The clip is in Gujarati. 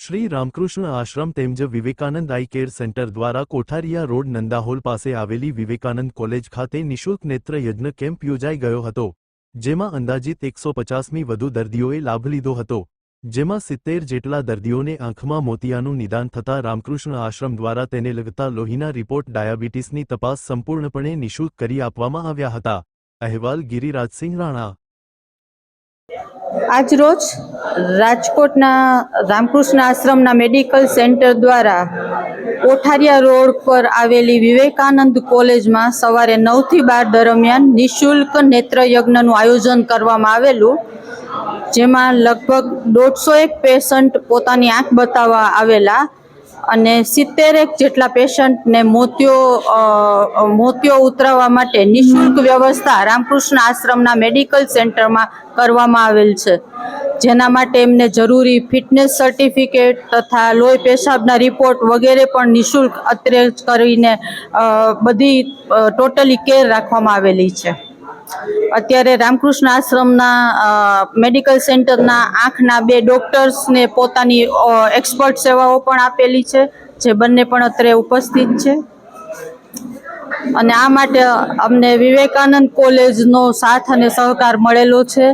શ્રી રામકૃષ્ણ આશ્રમ તેમજ વિવેકાનંદ આઈ કેર સેન્ટર દ્વારા કોઠારિયા રોડ નંદાહોલ પાસે આવેલી વિવેકાનંદ કોલેજ ખાતે નિઃશુલ્ક નેત્ર યજ્ઞ કેમ્પ યોજાઈ ગયો હતો, જેમાં અંદાજિત એકસો પચાસમી વધુ દર્દીઓએ લાભ લીધો હતો, જેમાં સિત્તેર જેટલા દર્દીઓને આંખમાં મોતિયાનું નિદાન થતાં રામકૃષ્ણ આશ્રમ દ્વારા તેને લગતા લોહીના રિપોર્ટ ડાયાબિટીસની તપાસ સંપૂર્ણપણે નિઃશુલ્ક કરી આપવામાં આવ્યા હતા. અહેવાલ ગિરિરાજસિંહ રાણા આજરોજ રાજકોટના રામકૃષ્ણ આશ્રમના મેડિકલ સેન્ટર દ્વારા કોઠારિયા રોડ પર આવેલી વિવેકાનંદ કોલેજમાં સવારે નવથી બાર દરમિયાન નિઃશુલ્ક નેત્રયજ્ઞનું આયોજન કરવામાં આવેલું, જેમાં લગભગ દોઢસો એક પેશન્ટ પોતાની આંખ બતાવવા આવેલા અને સિત્તેરેક જેટલા પેશન્ટને મોતિયો મોતિયો ઉતરાવવા માટે નિઃશુલ્ક વ્યવસ્થા રામકૃષ્ણ આશ્રમના મેડિકલ સેન્ટરમાં કરવામાં આવેલ છે. જેના માટે એમને જરૂરી ફિટનેસ સર્ટિફિકેટ તથા લોહી પેશાબના રિપોર્ટ વગેરે પણ નિઃશુલ્ક અત્રે કરીને બધી ટોટલી કેર રાખવામાં આવેલી છે. અત્યારે રામકૃષ્ણ આશ્રમના મેડિકલ સેન્ટરના આંખના બે ડોક્ટર્સને પોતાની એક્સપર્ટ સેવાઓ પણ આપેલી છે, જે બંને પણ અત્રે ઉપસ્થિત છે. અને આ માટે અમને વિવેકાનંદ કોલેજનો સાથ અને સહકાર મળેલો છે.